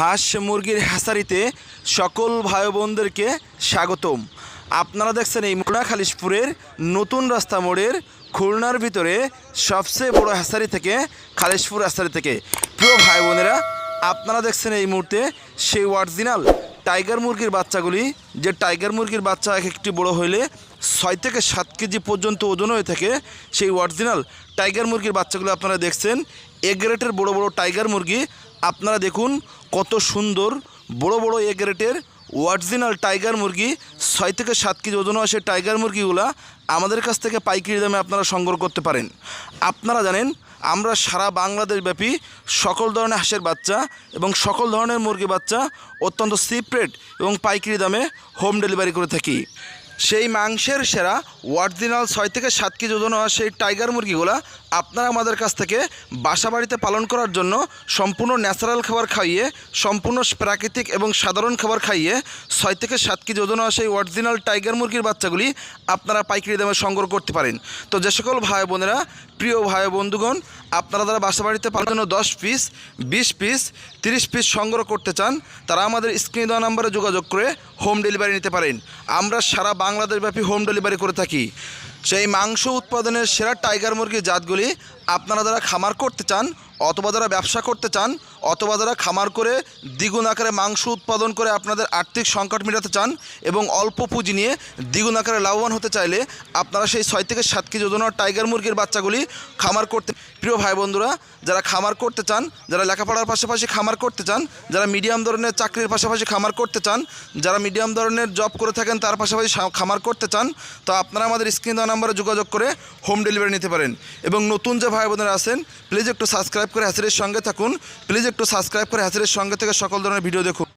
হাঁস মুরগির হ্যাসারিতে সকল ভাই বোনদেরকে স্বাগতম। আপনারা দেখছেন এই খালিশপুরের নতুন রাস্তা মোড়ের খুলনার ভিতরে সবচেয়ে বড় হ্যাসারি থেকে, খালিশপুর হ্যাসারি থেকে। প্রিয় ভাই বোনেরা আপনারা দেখছেন এই মুহূর্তে সেই অরিজিনাল টাইগার মুরগির বাচ্চাগুলি। যে টাইগার মুরগির বাচ্চা এক একটি বড় হইলে ছয় থেকে সাত কেজি পর্যন্ত ওজন হয়ে থাকে সেই অরিজিনাল টাইগার মুরগির বাচ্চাগুলো আপনারা দেখছেন। এ গ্রেটের বড় বড় টাইগার মুরগি। আপনারা দেখুন কত সুন্দর, বড় বড় এ গ্রেটের অরিজিনাল টাইগার মুরগি, ছয় থেকে সাত কেজি ওজন সেই টাইগার মুরগিগুলা আমাদের কাছ থেকে পাইকারি দামে আপনারা সংগ্রহ করতে পারেন। আপনারা জানেন, আমরা সারা বাংলাদেশ ব্যাপী সকল ধরনের হাঁসের বাচ্চা এবং সকল ধরনের মুরগি বাচ্চা অত্যন্ত সিপ্রেট এবং পাইকারি দামে হোম ডেলিভারি করে থাকি। সেই মাংসের সেরা অরিজিনাল ছয় থেকে সাত কেজি ওজন হওয়া সেই টাইগার মুরগিগুলা আপনারা আমাদের কাছ থেকে বাসা বাড়িতে পালন করার জন্য সম্পূর্ণ ন্যাচারাল খাবার খাইয়ে, সম্পূর্ণ প্রাকৃতিক এবং সাধারণ খাবার খাইয়ে ছয় থেকে সাত কেজি ওজন হওয়া সেই অরিজিনাল টাইগার মুরগির বাচ্চাগুলি আপনারা পাইকারি দামে সংগ্রহ করতে পারেন। তো যে সকল ভাই বোনেরা, প্রিয় ভাই বন্ধুগণ, আপনারা যারা বাসা বাড়িতে পালার জন্য দশ পিস বিশ পিস তিরিশ পিস সংগ্রহ করতে চান, তারা আমাদের স্ক্রিনে দেওয়া নাম্বারে যোগাযোগ করে হোম ডেলিভারি নিতে পারেন। আমরা সারা বাংলাদেশব্যাপী হোম ডেলিভারি করে থাকি। সেই মাংস উৎপাদনের সেরা টাইগার মুরগির জাতগুলি আপনারা যারা খামার করতে চান অথবা যারা ব্যবসা করতে চান অথবা যারা খামার করে দ্বিগুণ আকারে মাংস উৎপাদন করে আপনাদের আর্থিক সংকট মেটাতে চান এবং অল্প পুঁজি নিয়ে দ্বিগুণ আকারে লাভবান হতে চাইলে আপনারা সেই ছয় থেকে সাত কেজি ওজনের টাইগার মুরগির বাচ্চাগুলি খামার করতে প্রিয় ভাই বন্ধুরা, যারা খামার করতে চান, যারা লেখাপড়ার পাশাপাশি খামার করতে চান, যারা মিডিয়াম ধরনের চাকরির পাশাপাশি খামার করতে চান, যারা মিডিয়াম ধরনের জব করে থাকেন তার পাশাপাশি খামার করতে চান, তো আপনারা আমাদের স্ক্রিন দেওয়া নাম্বারে যোগাযোগ করে হোম ডেলিভারি নিতে পারেন। এবং নতুন যে ভাই বোনেরা আছেন, প্লিজ একটু সাবস্ক্রাইব করে হ্যাচারির সঙ্গে থাকুন। প্লিজ একটু সাবস্ক্রাইব করে হাসিরের সঙ্গে থেকে সকল ধরনের ভিডিও দেখুন।